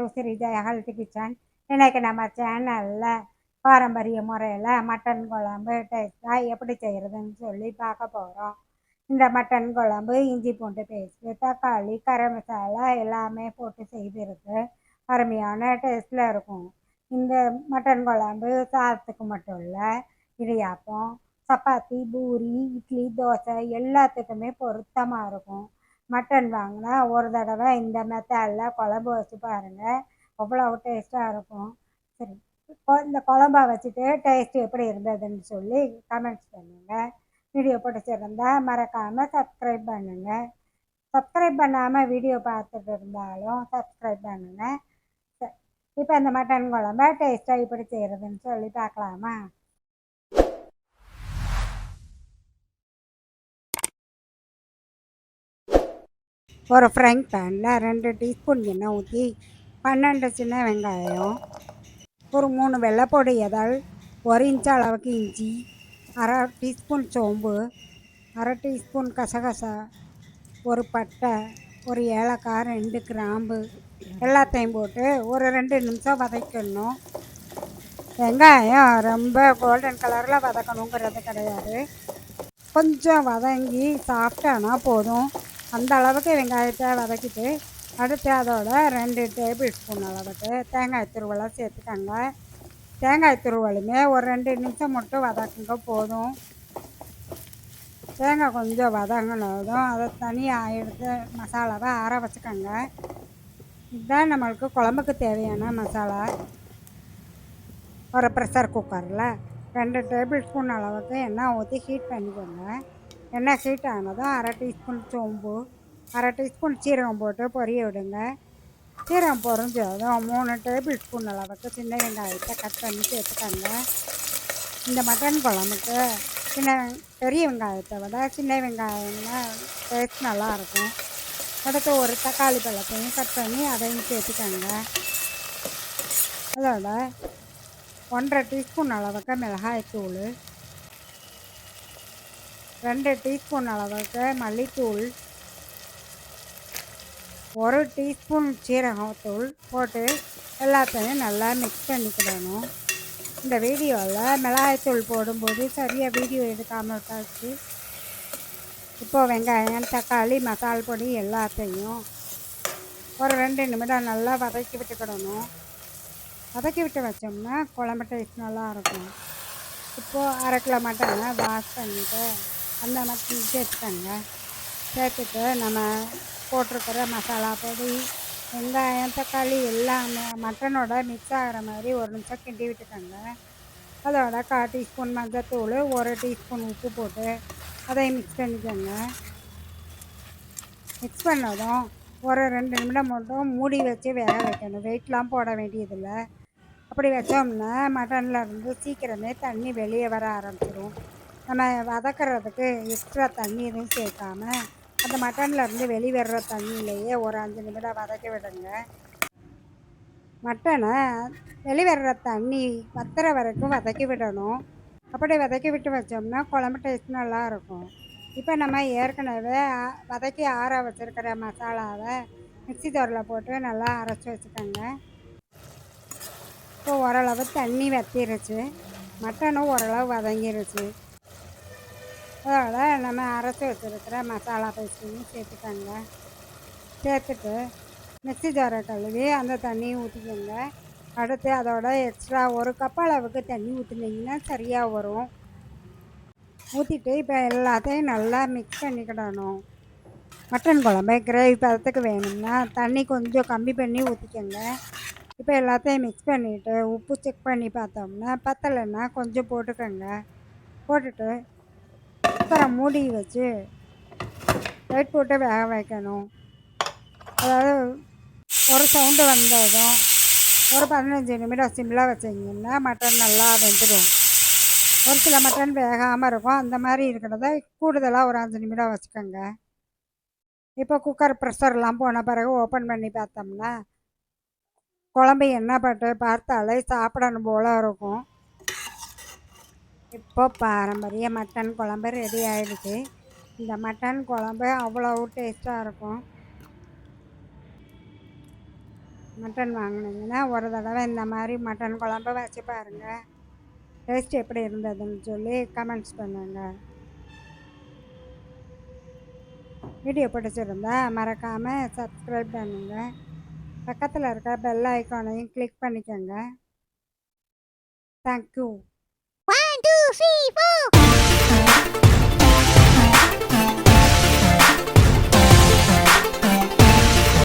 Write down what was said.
Welcome back kitchen இன்னைக்கு நம்ம சேனலில் பாரம்பரிய முறையில் மட்டன் குழம்பு டேஸ்ட்டாக எப்படி செய்கிறதுன்னு சொல்லி பார்க்க போகிறோம் இந்த மட்டன் குழம்பு இஞ்சி பூண்டு பேஸ்ட்டு தக்காளி கரம் மசாலா எல்லாமே போட்டு செய்திருக்கு. அருமையான டேஸ்ட்டில் இருக்கும். இந்த மட்டன் குழம்பு சாதத்துக்கு மட்டும் இல்லை இடியாப்பம் சப்பாத்தி பூரி இட்லி தோசை எல்லாத்துக்குமே பொருத்தமாக இருக்கும். மட்டன் வாங்கினா ஒரு தடவை இந்த மெத்தடில் குழம்பு வச்சு பாருங்கள் அவ்வளோ டேஸ்ட்டாக இருக்கும். சரி. இப்போ இந்த குழம்பா வச்சுட்டு டேஸ்ட் எப்படி இருந்ததுன்னு சொல்லி கமெண்ட்ஸ் பண்ணுங்கள் வீடியோ பிடிச்சிருந்தா மறக்காமல் சப்ஸ்கிரைப் பண்ணுங்கள் சப்ஸ்கிரைப் பண்ணாமல் வீடியோ பார்த்துட்டு இருந்தாலும் சப்ஸ்கிரைப் பண்ணுங்கள் இப்போ இந்த மட்டன் குழம்ப டேஸ்ட்டாக இப்படி செய்கிறதுன்னு சொல்லி பார்க்கலாமா? ஒரு ஃப்ரைங் பேனில் ரெண்டு டீஸ்பூன் எண்ணெய் ஊற்றி பன்னெண்டு சின்ன வெங்காயம் ஒரு மூணு வெள்ளைப்பொடி எதால் ஒரு இன்ச் அளவுக்கு இஞ்சி அரை டீஸ்பூன் சோம்பு அரை டீஸ்பூன் கசகசா ஒரு பட்டை ஒரு ஏலக்காய் ரெண்டு கிராம்பு எல்லாத்தையும் போட்டு ஒரு ரெண்டு நிமிஷம் வதக்கணும். வெங்காயம் ரொம்ப கோல்டன் கலரில் வதக்கணுங்கிறது கிடையாது. கொஞ்சம் வதங்கி சாஃப்டானா போதும். அந்த அளவுக்கு வெங்காயத்தை வதக்கிட்டு அடுத்து அதோட ரெண்டு டேபிள் ஸ்பூன் அளவுக்கு தேங்காய் துருவலை சேர்த்துக்கோங்க. தேங்காய் துருவலுமே ஒரு ரெண்டு நிமிஷம் மட்டும் வதக்குங்க போதும். தேங்காய் கொஞ்சம் வதங்கினதும் அதை தனியாக எடுத்து மசாலாவை ஆற வச்சுக்கோங்க. இதுதான் நம்மளுக்கு குழம்புக்கு தேவையான மசாலா. ஒரு ப்ரெஷர் குக்கரில் ரெண்டு டேபிள் ஸ்பூன் அளவுக்கு எண்ணெய் ஊற்றி ஹீட் பண்ணிக்கோங்க. எண்ணெய் ஹீட் ஆனதும் அரை டீஸ்பூன் சோம்பு அரை டீஸ்பூன் சீரகம் போட்டு பொரிய விடுங்க. சீரகம் பொரிஞ்சதும் மூணு டேபிள் ஸ்பூன் அளவுக்கு சின்ன வெங்காயத்தை கட் பண்ணி சேர்த்துக்கோங்க. இந்த மட்டன் குழம்புக்கு சின்ன பெரிய வெங்காயத்தை விட சின்ன வெங்காயம்னா டேஸ்ட் நல்லாயிருக்கும் அடுத்து ஒரு தக்காளி பழத்தையும் கட் பண்ணி அதையும் சேர்த்துக்கோங்க. அதோட ஒன்றரை டீஸ்பூன் அளவுக்கு மிளகாய் தூள் ரெண்டு டீஸ்பூன் அளவுக்கு மல்லித்தூள் ஒரு டீஸ்பூன் சீரகத்தூள் போட்டு எல்லாத்தையும் நல்லா மிக்ஸ் பண்ணிக்கிடணும். இந்த வீடியோவில் மிளகாய்த்தூள் போடும்போது சரியாக வீடியோ எடுக்காமல் இருக்காச்சு இப்போது வெங்காயம் தக்காளி மசால் பொடி எல்லாத்தையும் ஒரு ரெண்டு நிமிடம் நல்லா வதக்கி விட்டுக்கிடணும். வதக்கி விட்டு வச்சோம்னா குழம்பு டேஸ்ட் நல்லாயிருக்கும் இப்போது அரை கிலோ மட்டனை வாஷ் பண்ணிவிட்டு அந்த மாதிரி சேர்த்துக்கோங்க. சேர்த்துட்டு நம்ம போட்டிருக்கிற மசாலா பொடி வெங்காயம் தக்காளி எல்லாமே மட்டனோட மிக்ஸ் ஆகிற மாதிரி ஒரு நிமிஷம் கிண்டி விட்டுக்கோங்க. அதோட கால் டீஸ்பூன் மஞ்சத்தூள் ஒரு டீஸ்பூன் உப்பு போட்டு அதையும் மிக்ஸ் பண்ணிக்கோங்க. மிக்ஸ் பண்ணதும் ஒரு ரெண்டு நிமிடம் மட்டும் மூடி வச்சு வேக வைக்கணும். வெயிட்லாம் போட வேண்டியதில்லை. அப்படி வச்சோம்னா மட்டனில் இருந்து சீக்கிரமே தண்ணி வெளியே வர ஆரம்பிச்சிடும் நம்ம வதக்கிறதுக்கு எக்ஸ்ட்ரா தண்ணி எதுவும் சேர்க்காம அந்த மட்டன்லேருந்து வெளிவர்ற தண்ணியிலேயே ஒரு அஞ்சு நிமிடம் வதக்கி விடுங்க. மட்டனை வெளிவர்ற தண்ணி வத்துற வரைக்கும் வதக்கி விடணும். அப்படி வதக்கி விட்டு வச்சோம்னா குழம்பு டேஸ்ட் நல்லா இருக்கும். இப்போ நம்ம ஏற்கனவே வதக்கி ஆற வச்சுருக்கிற மசாலாவை மிக்சி ஜாரில் போட்டு நல்லா அரைச்சி வச்சுக்கோங்க. இப்போ ஓரளவு தண்ணி வத்திருச்சு. மட்டனும் ஓரளவு வதங்கிருச்சு. அதோட நம்ம அரைச்சி வச்சுருக்கிற மசாலா பேஸ்ட்டையும் சேர்த்துக்கோங்க. சேர்த்துட்டு மிக்சி ஜாரை கழுவி அந்த தண்ணியும் ஊற்றிக்கோங்க அடுத்து அதோட எக்ஸ்ட்ரா ஒரு கப் அளவுக்கு தண்ணி ஊற்றினீங்கன்னா சரியாக வரும். ஊற்றிட்டு இப்போ எல்லாத்தையும் நல்லா மிக்ஸ் பண்ணிக்கிடணும். மட்டன் குழம்பு கிரேவி பதத்துக்கு வேணும்னா தண்ணி கொஞ்சம் கம்மி பண்ணி ஊற்றிக்கோங்க இப்போ எல்லாத்தையும் மிக்ஸ் பண்ணிவிட்டு உப்பு செக் பண்ணி பார்த்தோம்னா பத்தலைன்னா கொஞ்சம் போட்டுக்கோங்க. போட்டுட்டு குக்கரை மூடி வச்சு லைட் போட்டு வேக வைக்கணும். அதாவது ஒரு சவுண்டு வந்ததும் ஒரு பதினஞ்சு நிமிடம் சிம்மில் வச்சிங்கன்னா மட்டன் நல்லா வெந்துடும். ஒரு சில மட்டன் வேகாமல் இருக்கும். அந்த மாதிரி இருக்கிறத கூடுதலாக ஒரு அஞ்சு நிமிடம் வச்சுக்கோங்க. இப்போ குக்கர் ப்ரெஷர்லாம் போன பிறகு ஓப்பன் பண்ணி பார்த்தோம்னா குழம்பு என்ன பட்டு பார்த்தாலே சாப்பிடணும் போல் இருக்கும். இப்போ பாரம்பரிய மட்டன் குழம்பு ரெடி ஆகிடுச்சு இந்த மட்டன் குழம்பு அவ்வளோ டேஸ்ட்டாக இருக்கும். மட்டன் வாங்கினீங்கன்னா ஒரு தடவை இந்த மாதிரி மட்டன் குழம்பு வச்சு பாருங்கள் டேஸ்ட் எப்படி இருந்ததுன்னு சொல்லி கமெண்ட்ஸ் பண்ணுங்கள் வீடியோ பிடிச்சிருந்தா மறக்காமல் சப்ஸ்கிரைப் பண்ணுங்கள் பக்கத்தில் இருக்க பெல் ஐக்கானையும் கிளிக் பண்ணிக்கோங்க. தேங்க்யூ 释放。